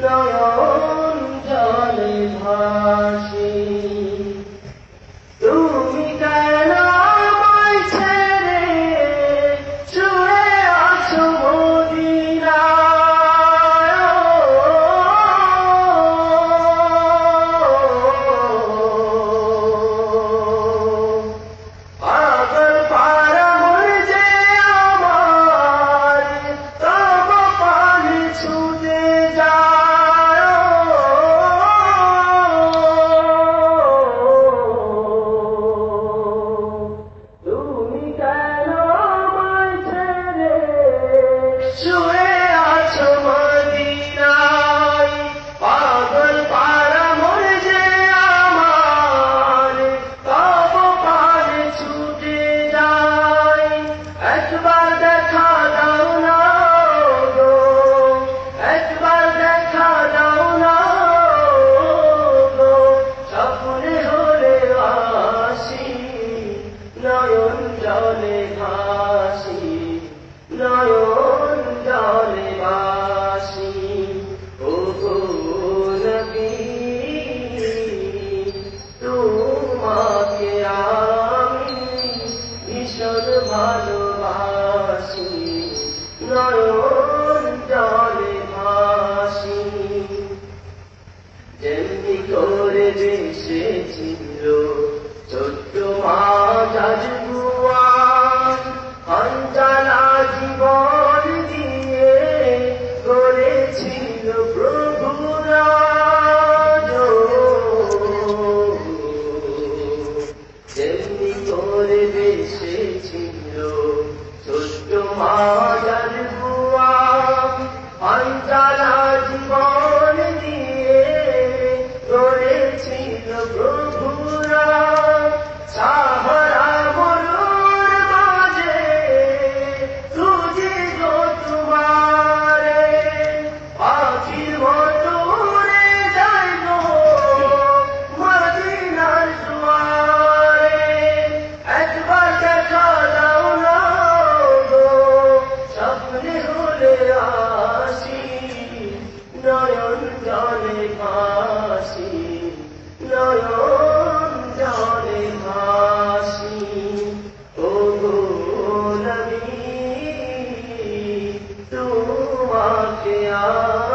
Não, não. নয়ন জলে ভাসি নয়ন মোর দেশে ছিল। ছোট্ট মায়ার বুয়া অন্তরা জীবন নয়ন জলে ভাসি। ও নবী তোমাকে আর